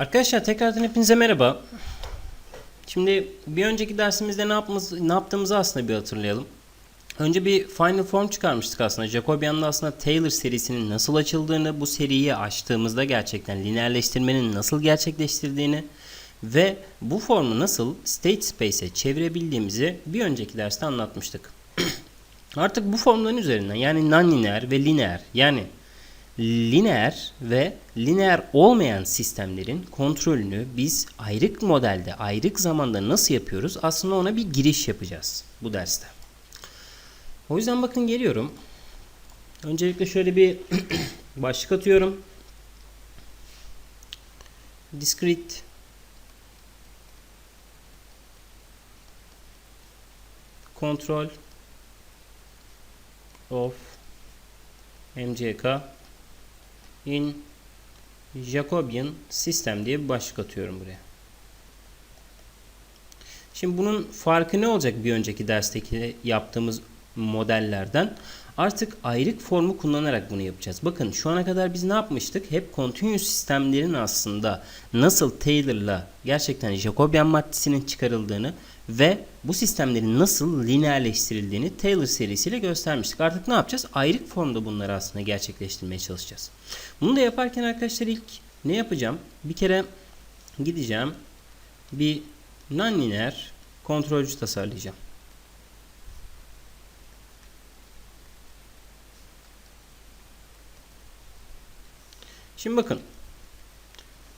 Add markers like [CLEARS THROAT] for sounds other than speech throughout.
Arkadaşlar tekrardan hepinize merhaba. Şimdi bir önceki dersimizde ne, yapmamız, ne yaptığımızı aslında bir hatırlayalım. Önce bir final form çıkarmıştık aslında. Jacobian'da aslında Taylor serisinin nasıl açıldığını, bu seriyi açtığımızda gerçekten lineerleştirmenin nasıl gerçekleştirdiğini ve bu formu nasıl state space'e çevirebildiğimizi bir önceki derste anlatmıştık. [CLEARS THROAT] Artık bu formların üzerinden yani non-lineer ve lineer yani lineer ve lineer olmayan sistemlerin kontrolünü biz ayrık modelde, ayrık zamanda nasıl yapıyoruz? Aslında ona bir giriş yapacağız bu derste. O yüzden bakın geliyorum. Öncelikle şöyle bir [CLEARS THROAT] başlık atıyorum. Discrete control of MCK in Jacobian sistem diye bir başlık atıyorum buraya. Şimdi bunun farkı ne olacak bir önceki dersteki yaptığımız modellerden? Artık ayrık formu kullanarak bunu yapacağız. Bakın şu ana kadar biz ne yapmıştık? Hep continuous sistemlerin aslında nasıl Taylor'la gerçekten Jacobian maddesinin çıkarıldığını ve bu sistemlerin nasıl lineerleştirildiğini Taylor serisiyle göstermiştik. Artık ne yapacağız? Ayrık formda bunları aslında gerçekleştirmeye çalışacağız. Bunu da yaparken arkadaşlar ilk ne yapacağım? Bir kere gideceğim bir non-lineer kontrolcü tasarlayacağım. Şimdi bakın.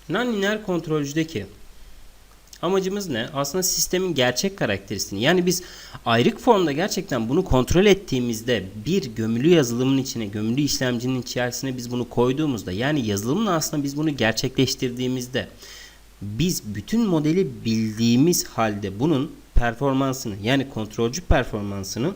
Non-lineer kontrolcüdeki amacımız ne? Aslında sistemin gerçek karakteristiğini. Yani biz ayrık formda gerçekten bunu kontrol ettiğimizde bir gömülü yazılımın içine, gömülü işlemcinin içerisine biz bunu koyduğumuzda yani yazılımın aslında biz bunu gerçekleştirdiğimizde biz bütün modeli bildiğimiz halde bunun performansını yani kontrolcü performansını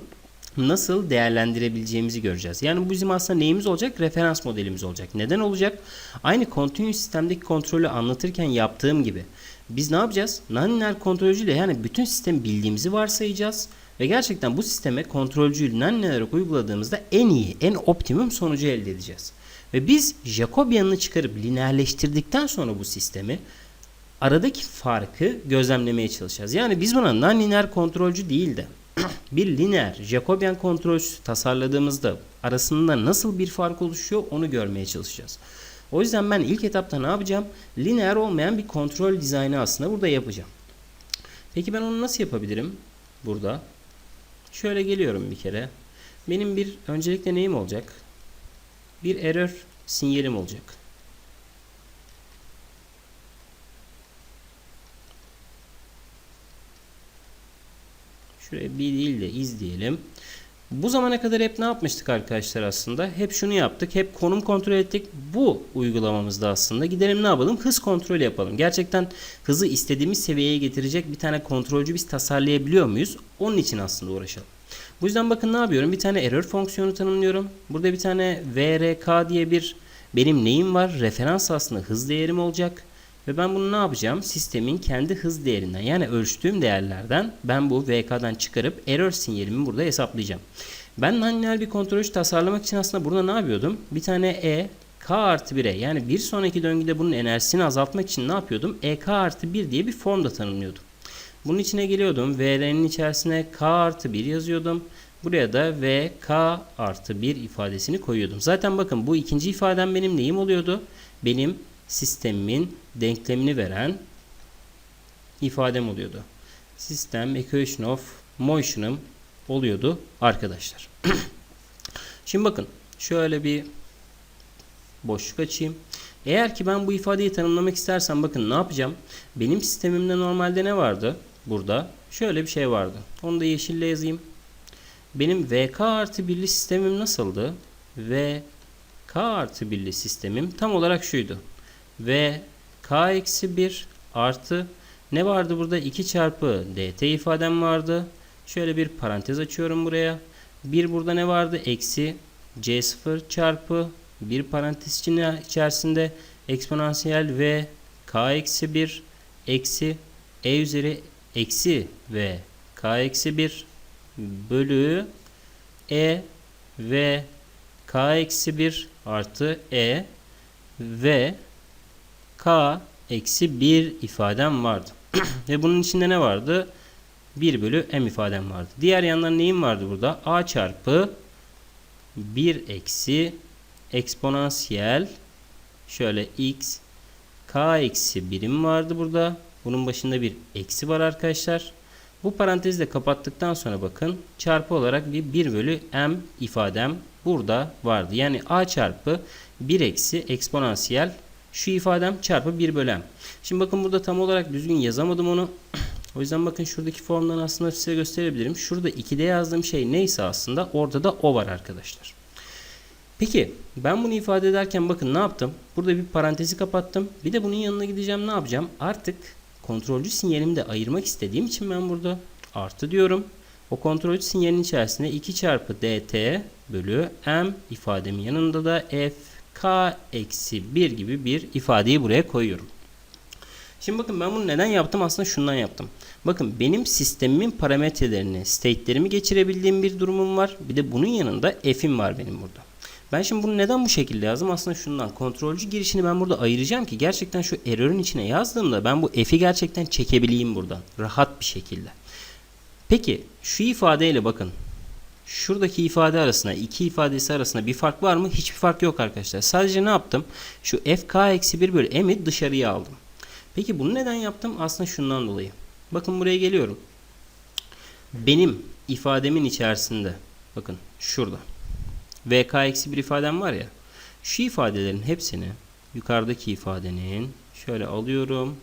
nasıl değerlendirebileceğimizi göreceğiz. Yani bu bizim aslında neyimiz olacak? Referans modelimiz olacak. Neden olacak? Aynı continuous sistemdeki kontrolü anlatırken yaptığım gibi biz ne yapacağız? Non-linear kontrolcüyle yani bütün sistemi bildiğimizi varsayacağız ve gerçekten bu sisteme kontrolcüyü non-linear uyguladığımızda en iyi, en optimum sonucu elde edeceğiz. Ve biz Jacobian'ını çıkarıp lineerleştirdikten sonra bu sistemi aradaki farkı gözlemlemeye çalışacağız. Yani biz buna non-linear kontrolcü değil de [CLEARS THROAT] bir lineer Jacobian kontrolcüsü tasarladığımızda arasında nasıl bir fark oluşuyor onu görmeye çalışacağız. O yüzden ben ilk etapta ne yapacağım? Lineer olmayan bir kontrol dizaynı aslında burada yapacağım. Peki ben onu nasıl yapabilirim? Burada. Şöyle geliyorum bir kere. Benim bir öncelikle neyim olacak? Bir error sinyalim olacak. Şuraya bir değil de iz diyelim. Bu zamana kadar hep ne yapmıştık arkadaşlar aslında? Hep şunu yaptık. Hep konum kontrol ettik. Bu uygulamamızda aslında gidelim ne yapalım? Hız kontrolü yapalım. Gerçekten hızı istediğimiz seviyeye getirecek bir tane kontrolcü biz tasarlayabiliyor muyuz? Onun için aslında uğraşalım. Bu yüzden bakın ne yapıyorum? Bir tane error fonksiyonu tanımlıyorum. Burada bir tane vrk diye bir benim neyim var? Referans aslında hız değerim olacak. Ve ben bunu ne yapacağım? Sistemin kendi hız değerinden yani ölçtüğüm değerlerden ben bu VK'dan çıkarıp error sinyalimi burada hesaplayacağım. Ben non bir kontrolcü tasarlamak için aslında burada ne yapıyordum? Bir tane E K artı 1'e yani bir sonraki döngüde bunun enerjisini azaltmak için ne yapıyordum? EK artı 1 diye bir form da tanımlıyordum. Bunun içine geliyordum. VR'nin içerisine K artı 1 yazıyordum. Buraya da VK artı 1 ifadesini koyuyordum. Zaten bakın bu ikinci ifadem benim neyim oluyordu? Benim sistemimin denklemini veren ifadem oluyordu. Sistem equation of motion'ım oluyordu arkadaşlar. [CLEARS THROAT] Şimdi bakın şöyle bir boşluk açayım. Eğer ki ben bu ifadeyi tanımlamak istersem bakın ne yapacağım? Benim sistemimde normalde ne vardı? Burada şöyle bir şey vardı. Onu da yeşille yazayım. Benim VK artı 1'li sistemim nasıldı? VK artı 1'li sistemim tam olarak şuydu ve k eksi 1 artı ne vardı burada 2 çarpı dt ifadem vardı. Şöyle bir parantez açıyorum buraya. Bir burada ne vardı? Eksi c0 çarpı bir parantez içerisinde eksponansiyel v k eksi 1 eksi e üzeri eksi v k eksi 1 bölü e v k eksi 1 artı e ve K eksi 1 ifadem vardı. [CLEARS THROAT] Ve bunun içinde ne vardı? 1 bölü m ifadem vardı. Diğer yandan neyim vardı burada? a çarpı 1 eksi eksponansiyel şöyle x k eksi birim vardı burada. Bunun başında bir eksi var arkadaşlar. Bu parantezi de kapattıktan sonra bakın çarpı olarak bir 1 bölü m ifadem burada vardı. Yani a çarpı 1 eksi eksponansiyel şu ifadem çarpı 1 bölü. Şimdi bakın burada tam olarak düzgün yazamadım onu. O yüzden bakın şuradaki formdan aslında size gösterebilirim. Şurada 2'de yazdığım şey neyse aslında orada da o var arkadaşlar. Peki ben bunu ifade ederken bakın ne yaptım? Burada bir parantezi kapattım. Bir de bunun yanına gideceğim ne yapacağım? Artık kontrolcü sinyalimi de ayırmak istediğim için ben burada artı diyorum. O kontrolcü sinyalin içerisinde 2 çarpı dt bölü m ifademin yanında da f k eksi 1 gibi bir ifadeyi buraya koyuyorum. Şimdi bakın ben bunu neden yaptım? Aslında şundan yaptım. Bakın benim sistemimin parametrelerini, state'lerimi geçirebildiğim bir durumum var. Bir de bunun yanında f'im var benim burada. Ben şimdi bunu neden bu şekilde yazdım? Aslında şundan. Kontrolcü girişini ben burada ayıracağım ki gerçekten şu error'ün içine yazdığımda ben bu f'i gerçekten çekebileyim buradan. Rahat bir şekilde. Peki şu ifadeyle bakın. Şuradaki ifade arasında, iki ifadesi arasında bir fark var mı? Hiçbir fark yok arkadaşlar. Sadece ne yaptım? Şu fk-1 bölü m'i dışarıya aldım. Peki bunu neden yaptım? Aslında şundan dolayı. Bakın buraya geliyorum. Benim ifademin içerisinde bakın şurada vk-1 ifadem var ya şu ifadelerin hepsini yukarıdaki ifadenin şöyle alıyorum.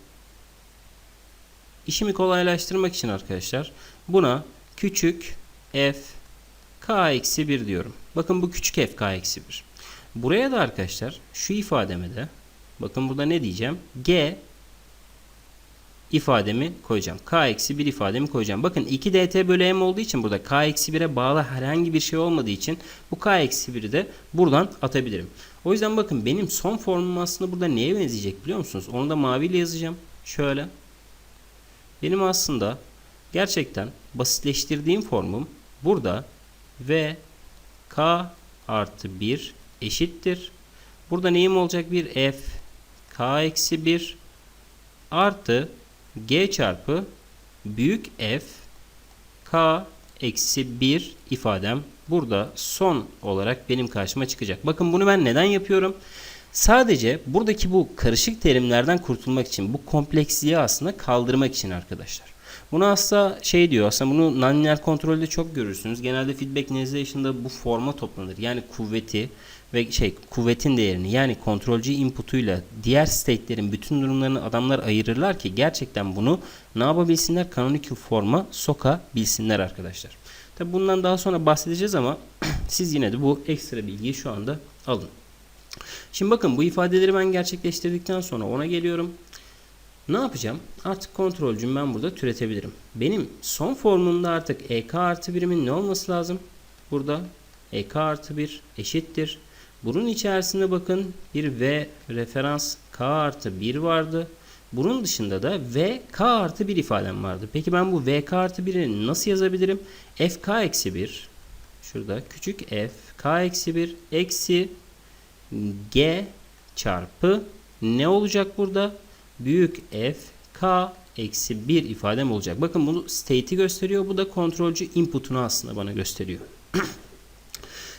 İşimi kolaylaştırmak için arkadaşlar buna küçük f k-1 diyorum. Bakın bu küçük f k-1. Buraya da arkadaşlar şu ifademe de bakın burada ne diyeceğim? g ifademi koyacağım. K eksi 1 ifademi koyacağım. Bakın 2 dt bölü m olduğu için burada K eksi 1'e bağlı herhangi bir şey olmadığı için bu K eksi 1'i de buradan atabilirim. O yüzden bakın benim son formum aslında burada neye benzeyecek biliyor musunuz? Onu da maviyle yazacağım. Şöyle. Benim aslında gerçekten basitleştirdiğim formum burada v k artı 1 eşittir. Burada neyim olacak? Bir f k eksi 1 artı g çarpı büyük f k eksi 1 ifadem burada son olarak benim karşıma çıkacak. Bakın bunu ben neden yapıyorum? Sadece buradaki bu karışık terimlerden kurtulmak için, bu kompleksliği aslında kaldırmak için arkadaşlar. Bunu aslında şey diyor, aslında bunu nonlinear kontrolde çok görürsünüz. Genelde feedback negotiation'da bu forma toplanır. Yani kuvveti ve şey kuvvetin değerini yani kontrolcü inputuyla diğer state'lerin bütün durumlarını adamlar ayırırlar ki gerçekten bunu ne yapabilsinler? Canonical forma sokabilsinler arkadaşlar. Tabi bundan daha sonra bahsedeceğiz ama [CLEARS THROAT] siz yine de bu ekstra bilgiyi şu anda alın. Şimdi bakın bu ifadeleri ben gerçekleştirdikten sonra ona geliyorum. Ne yapacağım? Artık kontrolcüm ben burada türetebilirim. Benim son formumda artık ek artı birimin ne olması lazım? Burada ek artı 1 eşittir. Bunun içerisinde bakın bir v referans k artı 1 vardı. Bunun dışında da v k artı 1 ifadem vardı. Peki ben bu v k artı 1'i nasıl yazabilirim? f k eksi 1 şurada küçük f k eksi 1 eksi g çarpı ne olacak burada? Büyük f k eksi 1 ifadem olacak. Bakın bunu state'i gösteriyor. Bu da kontrolcü input'unu aslında bana gösteriyor. [CLEARS THROAT]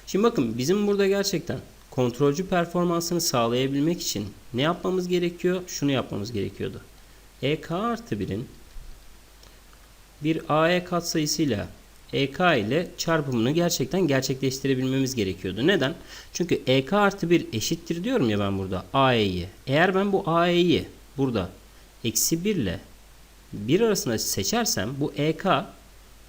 Şimdi bakın bizim burada gerçekten kontrolcü performansını sağlayabilmek için ne yapmamız gerekiyor? Şunu yapmamız gerekiyordu. EK artı 1'in bir AE katsayısıyla EK ile çarpımını gerçekten gerçekleştirebilmemiz gerekiyordu. Neden? Çünkü EK artı 1 eşittir diyorum ya ben burada AE'yi. Eğer ben bu AE'yi burada eksi 1 ile 1 arasında seçersem bu EK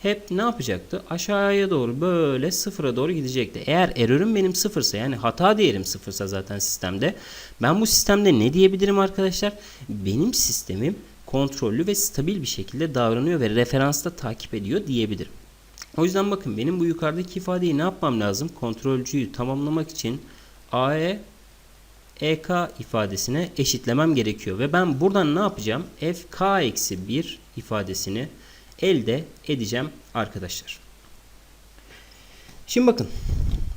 hep ne yapacaktı? Aşağıya doğru böyle sıfıra doğru gidecekti. Eğer error'üm benim sıfırsa yani hata değerim sıfırsa zaten sistemde ben bu sistemde ne diyebilirim arkadaşlar? Benim sistemim kontrollü ve stabil bir şekilde davranıyor ve referansta takip ediyor diyebilirim. O yüzden bakın benim bu yukarıdaki ifadeyi ne yapmam lazım? Kontrolcüyü tamamlamak için AE EK ifadesine eşitlemem gerekiyor. Ve ben buradan ne yapacağım? FK-1 ifadesini elde edeceğim arkadaşlar. Şimdi bakın.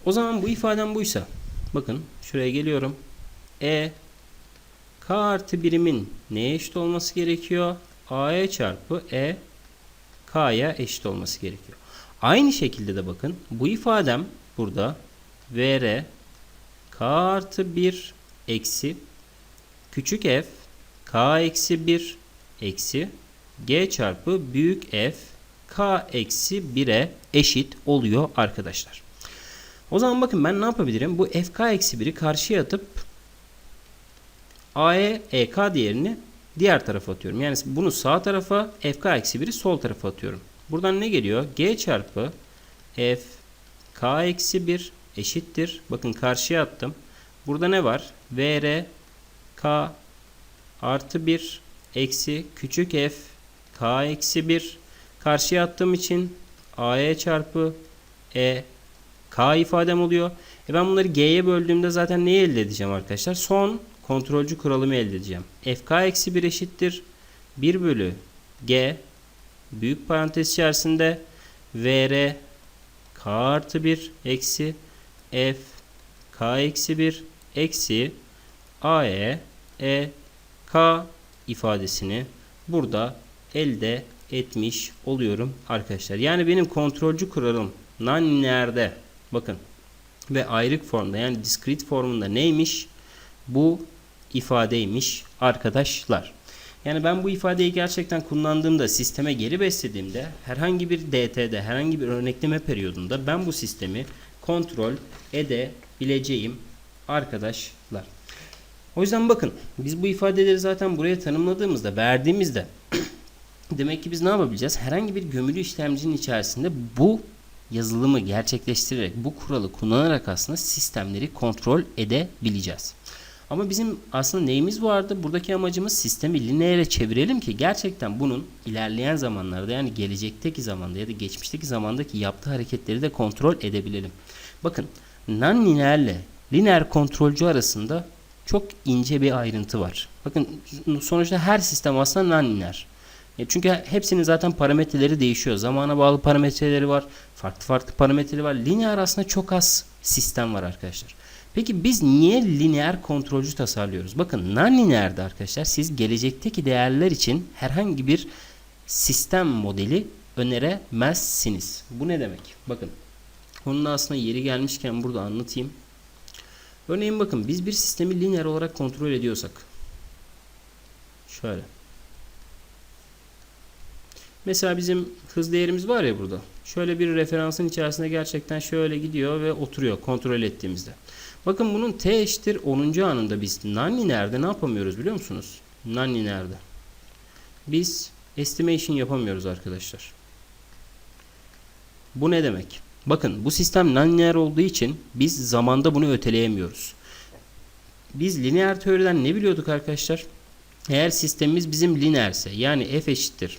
O zaman bu ifadem buysa bakın şuraya geliyorum. E K artı birimin neye eşit olması gerekiyor? A'ya çarpı E K'ya eşit olması gerekiyor. Aynı şekilde de bakın bu ifadem burada VR K artı 1 eksi küçük f K eksi 1 eksi G çarpı büyük F K eksi 1'e eşit oluyor arkadaşlar. O zaman bakın ben ne yapabilirim? Bu FK eksi 1'i karşıya atıp AE EK değerini diğer tarafa atıyorum. Yani bunu sağ tarafa FK eksi 1'i sol tarafa atıyorum. Buradan ne geliyor? G çarpı F K eksi 1 eşittir. Bakın karşıya attım. Burada ne var? VR K artı 1 eksi küçük F K eksi 1 karşıya attığım için AE çarpı E K ifadem oluyor. E ben bunları G'ye böldüğümde zaten neyi elde edeceğim arkadaşlar? Son kontrolcü kuralımı elde edeceğim. FK eksi 1 eşittir. 1 bölü G büyük parantez içerisinde VR K artı 1 eksi F K eksi 1 eksi AE E K ifadesini burada elde etmiş oluyorum arkadaşlar. Yani benim kontrolcü kuralım non-lineerde bakın ve ayrık formda yani discrete formunda neymiş? Bu ifadeymiş arkadaşlar. Yani ben bu ifadeyi gerçekten kullandığımda sisteme geri beslediğimde herhangi bir DT'de herhangi bir örnekleme periyodunda ben bu sistemi kontrol edebileceğim arkadaşlar. O yüzden bakın biz bu ifadeleri zaten buraya tanımladığımızda verdiğimizde [CLEARS THROAT] demek ki biz ne yapabileceğiz? Herhangi bir gömülü işlemcinin içerisinde bu yazılımı gerçekleştirerek bu kuralı kullanarak aslında sistemleri kontrol edebileceğiz. Ama bizim aslında neyimiz vardı? Buradaki amacımız sistemi lineere çevirelim ki gerçekten bunun ilerleyen zamanlarda yani gelecekteki zamanda ya da geçmişteki zamandaki yaptığı hareketleri de kontrol edebilelim. Bakın non-lineerle lineer kontrolcü arasında çok ince bir ayrıntı var. Bakın sonuçta her sistem aslında non-lineer. E çünkü hepsinin zaten parametreleri değişiyor. Zamana bağlı parametreleri var. Farklı farklı parametreleri var. Lineer aslında çok az sistem var arkadaşlar. Peki biz niye lineer kontrolcü tasarlıyoruz? Bakın non-lineerde arkadaşlar siz gelecekteki değerler için herhangi bir sistem modeli öneremezsiniz. Bu ne demek? Bakın onun aslında yeri gelmişken burada anlatayım. Örneğin bakın biz bir sistemi lineer olarak kontrol ediyorsak şöyle Mesela bizim hız değerimiz var ya burada. Şöyle bir referansın içerisinde gerçekten şöyle gidiyor ve oturuyor kontrol ettiğimizde. Bakın bunun t eşittir 10. anında biz non-lineerde ne yapamıyoruz biliyor musunuz? Non-lineerde. Biz estimation yapamıyoruz arkadaşlar. Bu ne demek? Bakın bu sistem non-lineer olduğu için biz zamanda bunu öteleyemiyoruz. Biz lineer teoriden ne biliyorduk arkadaşlar? Eğer sistemimiz bizim lineerse yani f eşittir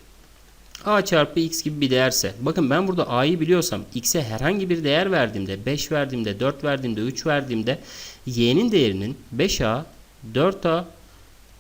a çarpı x gibi bir değerse bakın ben burada a'yı biliyorsam x'e herhangi bir değer verdiğimde 5 verdiğimde 4 verdiğimde 3 verdiğimde y'nin değerinin 5a 4a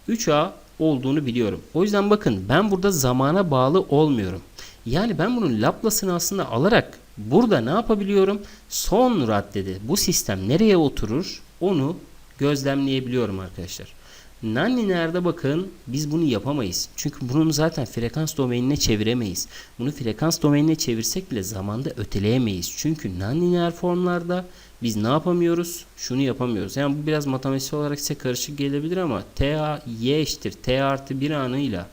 3a olduğunu biliyorum. O yüzden bakın ben burada zamana bağlı olmuyorum. Yani ben bunun Laplace'ını aslında alarak burada ne yapabiliyorum? Son raddede bu sistem nereye oturur onu gözlemleyebiliyorum arkadaşlar. Non-lineerde bakın biz bunu yapamayız. Çünkü bunu zaten frekans domainine çeviremeyiz. Bunu frekans domainine çevirsek bile zamanda öteleyemeyiz. Çünkü non-lineer formlarda biz ne yapamıyoruz? Şunu yapamıyoruz. Yani bu biraz matematiksel olarak size karışık gelebilir ama t a y eşittir t artı 1 anıyla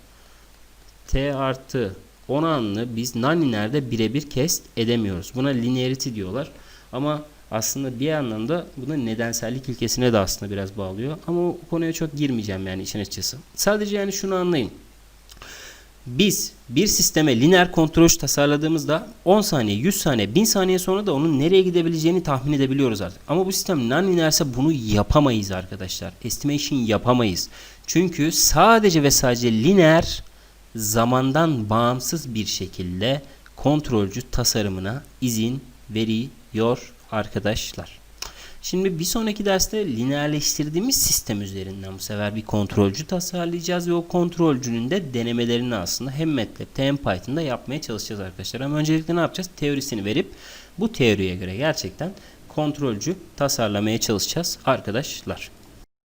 t artı 10 anını biz non-lineerde birebir kest edemiyoruz. Buna linearity diyorlar. Ama aslında bir anlamda buna nedensellik ilkesine de aslında biraz bağlıyor. Ama o konuya çok girmeyeceğim yani işin açıkçası. Sadece yani şunu anlayın. Biz bir sisteme lineer kontrol tasarladığımızda 10 saniye, 100 saniye, 1000 saniye sonra da onun nereye gidebileceğini tahmin edebiliyoruz artık. Ama bu sistem non-lineerse bunu yapamayız arkadaşlar. Estimation yapamayız. Çünkü sadece ve sadece lineer zamandan bağımsız bir şekilde kontrolcü tasarımına izin veriyor arkadaşlar. Şimdi bir sonraki derste lineerleştirdiğimiz sistem üzerinden bu sefer bir kontrolcü tasarlayacağız ve o kontrolcünün de denemelerini aslında hem MATLAB'te hem Python'da yapmaya çalışacağız arkadaşlar. Ama öncelikle ne yapacağız? Teorisini verip bu teoriye göre gerçekten kontrolcü tasarlamaya çalışacağız arkadaşlar.